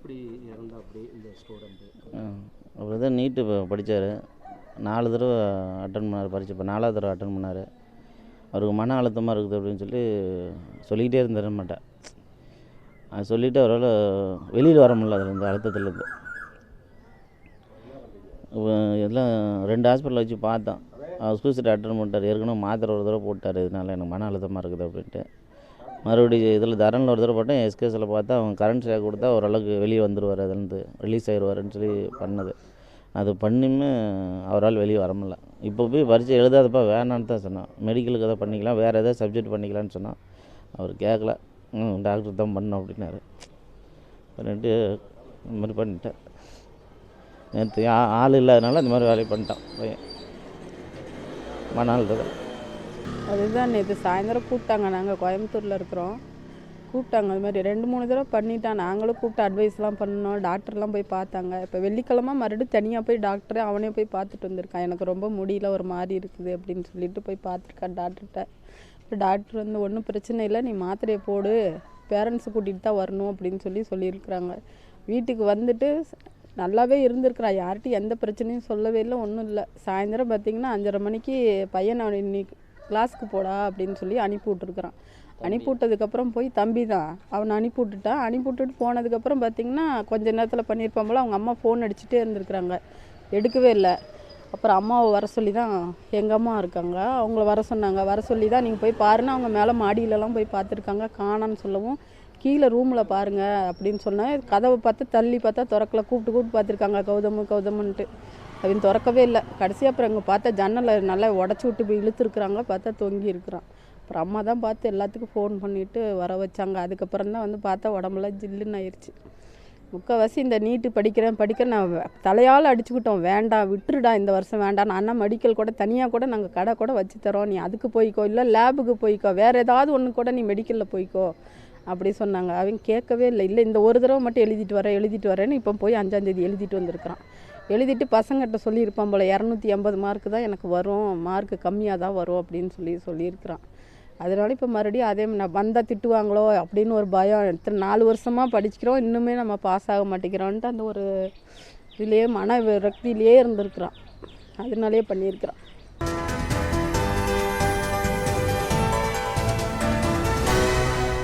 எப்படி இறந்தா அப்படி இந்த ஸ்டூடெண்ட்டு அவர் தான் நீட்டு படித்தார் நாலு தடவை அட்டன் பண்ணார் பரீட்சை. இப்போ நாலாவது தடவை அட்டன் பண்ணார். அவருக்கு மன அழுத்தமாக இருக்குது அப்படின்னு சொல்லி சொல்லிக்கிட்டே இருந்தார் மாட்டேன் அது சொல்லிவிட்டு அவரால் வெளியில் வர முடியல. அதில் இந்த அழுத்தத்துலேருந்து இப்போ எல்லாம் ரெண்டு ஹாஸ்பிட்டலில் வச்சு பார்த்தோம். அவர் சூசைட் அட்டன் பண்ணிட்டார். ஏற்கனவே மாத்திரை ஒரு தடவை போட்டார். இதனால எனக்கு மன அழுத்தமாக இருக்குது அப்படின்ட்டு. மறுபடியும் இதில் தரனில் ஒரு தடவை போட்டேன் எஸ்கேஸில் பார்த்தா அவங்க கரண்ட் ஷேக் கொடுத்தா ஓரளவுக்கு வெளியே வந்துடுவார் அதுலேருந்து ரிலீஸ் ஆயிடுவாருன்னு சொல்லி பண்ணது. அது பண்ணியுமே அவரால் வெளியே வர இப்போ போய் பரீட்சை எழுதாதப்பா வேணான்னு தான் சொன்னான். மெடிக்கலுக்கு எதாவது பண்ணிக்கலாம் வேறு எதாவது சப்ஜெக்ட் பண்ணிக்கலாம்னு சொன்னான். அவர் கேட்கல. ம் டாக்டர் தான் பண்ணோம் அப்படின்னாரு. பண்ணிட்டு இந்த மாதிரி பண்ணிட்டேன். நேற்று ஆ- ஆள் இல்லாதனால இந்த மாதிரி வேலையை பண்ணிட்டான். பையன் மணால் அதுதான் நேற்று சாயந்தரம் கூப்பிட்டாங்க. நாங்கள் கோயம்புத்தூரில் இருக்கிறோம். கூப்பிட்டாங்க. அது மாதிரி ரெண்டு மூணு தடவை பண்ணிட்டான். நாங்களும் கூப்பிட்டு அட்வைஸ்லாம் பண்ணோம் டாக்டர்லாம் போய் பார்த்தாங்க. இப்போ வெள்ளிக்கிழமை மறுபடியும் தனியாக போய் டாக்டரே அவனே போய் பார்த்துட்டு வந்திருக்கான். எனக்கு ரொம்ப முடியல ஒரு மாதிரி இருக்குது அப்படின்னு சொல்லிட்டு போய் பார்த்துருக்கான் டாக்டர்கிட்ட இப்போ டாக்டர் வந்து ஒன்றும் பிரச்சனை இல்லை. நீ மாத்திரையை போடு. பேரண்ட்ஸை கூட்டிகிட்டு தான் வரணும். அப்படின்னு சொல்லி சொல்லியிருக்கிறாங்க. வீட்டுக்கு வந்துட்டு நல்லாவே இருந்திருக்கிறா. யார்கிட்டையும் எந்த பிரச்சனையும் சொல்லவே இல்லை. ஒன்றும் இல்லை. சாயந்தரம் பார்த்தீங்கன்னா அஞ்சரை மணிக்கு பையன் அவன் இன்னைக்கு கிளாஸ்க்கு போடா அப்படின்னு சொல்லி அனுப்பி விட்ருக்குறான் அனுப்பி விட்டதுக்கப்புறம் போய் தம்பி தான். அவனை அனுப்பி விட்டுட்டான் அனுப்பி விட்டுட்டு போனதுக்கப்புறம் பார்த்தீங்கன்னா கொஞ்ச நேரத்தில் பண்ணியிருப்பான் போல அவங்க அம்மா ஃபோன் அடிச்சுட்டே இருந்திருக்கிறாங்க. எடுக்கவே இல்லை. அப்புறம் அம்மாவை வர சொல்லி தான் எங்கள் அம்மா இருக்காங்க. அவங்கள வர சொன்னாங்க. வர சொல்லி தான் நீங்கள் போய் பாருன்னு அவங்க மேலே மாடியிலலாம் போய் பார்த்துருக்காங்க. காணான்னு சொல்லவும் கீழே ரூமில் பாருங்க அப்படின்னு சொன்னேன் கதவை பார்த்து தள்ளி பார்த்தா திறக்கல. கூப்பிட்டு கூப்பிட்டு பார்த்துருக்காங்க. கௌதமு கௌதமுன்ட்டு அவன் திறக்கவே இல்லை. கடைசி அப்புறம் இங்கே பார்த்தா ஜன்னலை நல்லா உடச்சி விட்டு போய் இழுத்துருக்குறாங்க. பார்த்தா தொங்கி இருக்கிறான். அப்புறம் அம்மா தான் பார்த்து எல்லாத்துக்கும் ஃபோன் பண்ணிவிட்டு வர வச்சாங்க. அதுக்கப்புறம் தான் வந்து பார்த்தா உடம்புலாம் ஜில்லுன்னு ஆயிடுச்சு முக்கால்வாசி இந்த நீட்டு படிக்கிறேன் படிக்கிறேன். நான் தலையால் அடிச்சுக்கிட்டோம். வேண்டாம் விட்டுருடா இந்த வருஷம் வேண்டாம் அண்ணா மெடிக்கல் கூட தனியாக கூட நாங்கள் கடை கூட வச்சு தரோம். நீ அதுக்கு போய்க்கோ இல்லை லேபுக்கு போய்க்கோ. வேறு ஏதாவது ஒன்று கூட நீ மெடிக்கலில் போய்க்கோ. அப்படி சொன்னாங்க. அவங்க கேட்கவே இல்லை. இல்லை இந்த ஒரு தடவை மட்டும் எழுதிட்டு வரேன் எழுதிட்டு வரேன்னு இப்போ போய் அஞ்சாந்தேதி எழுதிட்டு வந்திருக்கிறான். எழுதிட்டு பசங்கள்கிட்ட சொல்லியிருப்பான் போல் இரநூத்தி எண்பது மார்க்கு தான் எனக்கு வரும். மார்க்கு கம்மியாக தான் வரும் அப்படின்னு சொல்லி சொல்லியிருக்கிறான். அதனால இப்போ மறுபடியும் அதே நான் வந்தால் திட்டுவாங்களோ அப்படின்னு ஒரு பயம். எத்தனை நாலு வருஷமாக படிக்கிறோம் இன்னுமே நம்ம பாஸ் ஆக மாட்டேங்கிறோன்ட்டு அந்த ஒரு இதுலேயே மன விரக்தியிலேயே இருந்திருக்கிறான். அதனாலேயே பண்ணியிருக்கிறான்.